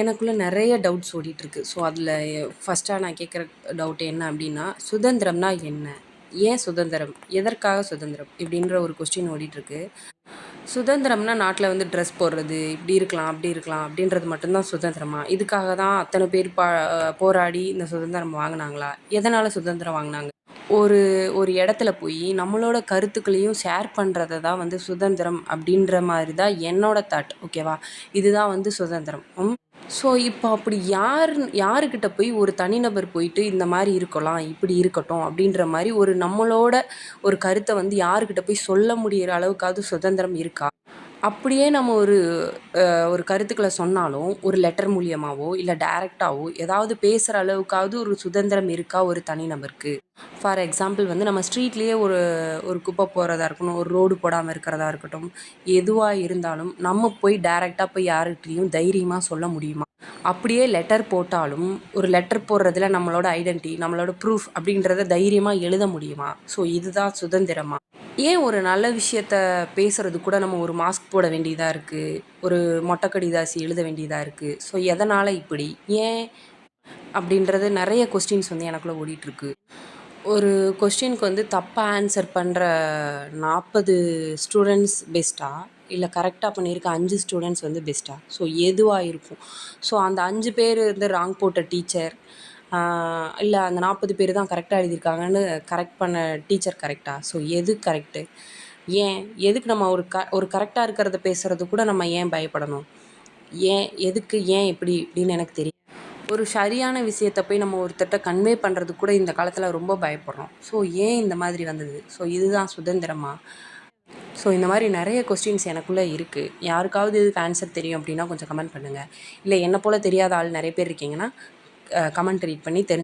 எனக்குள்ளே நிறைய டவுட்ஸ் ஓடிட்டுருக்கு. ஸோ அதில் ஃபஸ்ட்டாக நான் கேட்குற டவுட் என்ன அப்படின்னா சுதந்திரம்னா என்ன? ஏன் சுதந்திரம்? எதற்காக சுதந்திரம்? இப்படின்ற ஒரு கொஸ்டின் ஓடிட்டுருக்கு. சுதந்திரம்னா நாட்டில் வந்து ட்ரெஸ் போடுறது இப்படி இருக்கலாம் அப்படி இருக்கலாம் அப்படின்றது மட்டும்தான் சுதந்திரமா? இதுக்காக தான் அத்தனை பேர் பா போராடி இந்த சுதந்திரம் வாங்கினாங்களா? எதனால் சுதந்திரம் வாங்கினாங்க? ஒரு ஒரு இடத்துல போய் நம்மளோட கருத்துக்களையும் ஷேர் பண்ணுறத தான் வந்து சுதந்திரம் அப்படின்ற மாதிரி தான் என்னோட தாட் ஓகேவா இதுதான் வந்து சுதந்திரம். ம் ஸோ இப்போ அப்படி யார் யாருக்கிட்ட போய் ஒரு தனிநபர் போயிட்டு இந்த மாதிரி இருக்கலாம் இப்படி இருக்கட்டும் அப்படின்ற மாதிரி ஒரு நம்மளோட ஒரு கருத்தை வந்து யாருக்கிட்ட போய் சொல்ல முடிகிற அளவுக்காவது சுதந்திரம் இருக்கா? அப்படியே நம்ம ஒரு ஒரு கருத்துக்களை சொன்னாலும் ஒரு லெட்டர் மூலியமாகவோ இல்லை டேரெக்டாகவோ ஏதாவது பேசுகிற அளவுக்காவது ஒரு சுதந்திரம் இருக்கா ஒரு தனிநபருக்கு ஃபார் எக்ஸாம்பிள் வந்து நம்ம ஸ்ட்ரீட்லேயே ஒரு ஒரு குப்பை போகிறதா இருக்கணும் ஒரு ரோடு போடாமல் இருக்கிறதா இருக்கட்டும் எதுவாக இருந்தாலும் நம்ம போய் டைரெக்டாக போய் யாருக்கிட்டையும் தைரியமாக சொல்ல முடியுமா? அப்படியே லெட்டர் போட்டாலும் ஒரு லெட்டர் போடுறதுல நம்மளோட ஐடென்டி நம்மளோட ப்ரூஃப் அப்படின்றத தைரியமாக எழுத முடியுமா? ஸோ இதுதான் சுதந்திரமா? ஏன் ஒரு நல்ல விஷயத்த பேசுறது கூட நம்ம ஒரு மாஸ்க் போட வேண்டியதாக இருக்குது ஒரு மொட்டை கடிதாசி எழுத வேண்டியதாக இருக்குது ஸோ எதனால் இப்படி? ஏன்? அப்படின்றது நிறைய கொஸ்டின்ஸ் வந்து எனக்குள்ளே ஓடிட்டுருக்கு ஒரு கொஸ்டினுக்கு வந்து தப்பாக ஆன்சர் பண்ணுற நாற்பது ஸ்டூடெண்ட்ஸ் பெஸ்ட்டாக இல்லை கரெக்டாக பண்ணியிருக்க அஞ்சு ஸ்டூடெண்ட்ஸ் வந்து பெஸ்ட்டாக ஸோ எதுவாக இருக்கும்? ஸோ அந்த அஞ்சு பேர் வந்து ராங் போட்ட டீச்சர் இல்லை அந்த நாற்பது பேர் தான் கரெக்டாக எழுதியிருக்காங்கன்னு கரெக்ட் பண்ண டீச்சர் கரெக்டாக ஸோ எது கரெக்டு ஏன்? எதுக்கு நம்ம ஒரு க ஒரு கரெக்டாக இருக்கிறத பேசுகிறது கூட நம்ம ஏன் பயப்படணும்? ஏன் எதுக்கு ஏன் இப்படி இப்படின்னு எனக்கு தெரியும் ஒரு சரியான விஷயத்தை போய் நம்ம ஒருத்தர்கிட்ட கன்வே பண்ணுறது கூட இந்த காலத்தில் ரொம்ப பயப்படுறோம். ஸோ ஏன் இந்த மாதிரி வந்தது? ஸோ இதுதான் சுதந்திரமா? ஸோ இந்த மாதிரி நிறைய கொஸ்டின்ஸ் எனக்குள்ளே இருக்குது யாருக்காவது இதுக்கு ஆன்சர் தெரியும் அப்படின்னா கொஞ்சம் கமெண்ட் பண்ணுங்கள் இல்லை என்னை போல் தெரியாத ஆள் நிறைய பேர் இருக்கீங்கன்னா கமெண்ட் ரீட் பண்ணி தெரிஞ்சு